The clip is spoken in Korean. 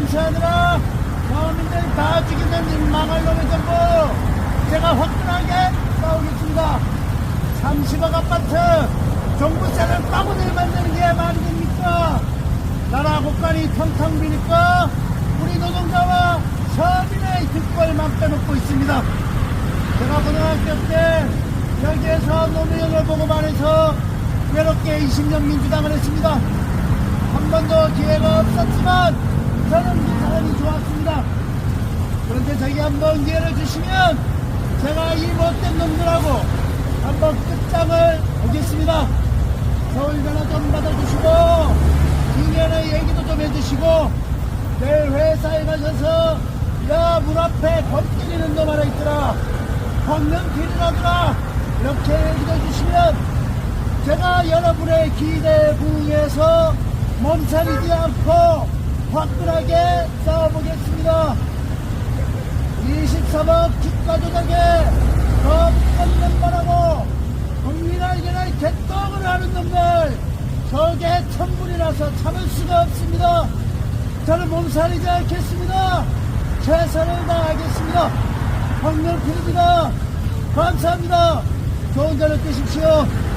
감시하느라 서민들 다 죽이는 이 망할 놈의 정부 제가 화끈하게 싸우겠습니다. 30억 아파트 정부세를 빠고들 만드는 게 말이 됩니까? 나라 곳간이 텅텅 비니까 우리 노동자와 서민의 득벌만 빼놓고 있습니다. 제가 고등학교 때 여기에서 노무현을 보고 말해서 외롭게 20년 민주당을 했습니다. 한 번도 기회가 없었지만 저는 그 사람이 좋았습니다. 그런데 저에게 한번 기회를 주시면 제가 이 못된 놈들하고 한번 끝장을 보겠습니다. 서울 전화 좀 받아주시고 중년의 얘기도 좀 해주시고 내일 회사에 가셔서 야 문 앞에 겁 때리는 놈 하나 있더라 광명 길이라더라 이렇게 얘기해 주시면 제가 여러분의 기대에 부응해서 몸살이지 않고 화끈하게 싸워보겠습니다. 23억 주가 조작에 더 뻗는 거라고 국민에게는 개떡을 하는 놈들. 저게 천불이 나서 참을 수가 없습니다. 저는 몸살이지 않겠습니다. 최선을 다하겠습니다. 황명필입니다 감사합니다. 좋은 저녁 되십시오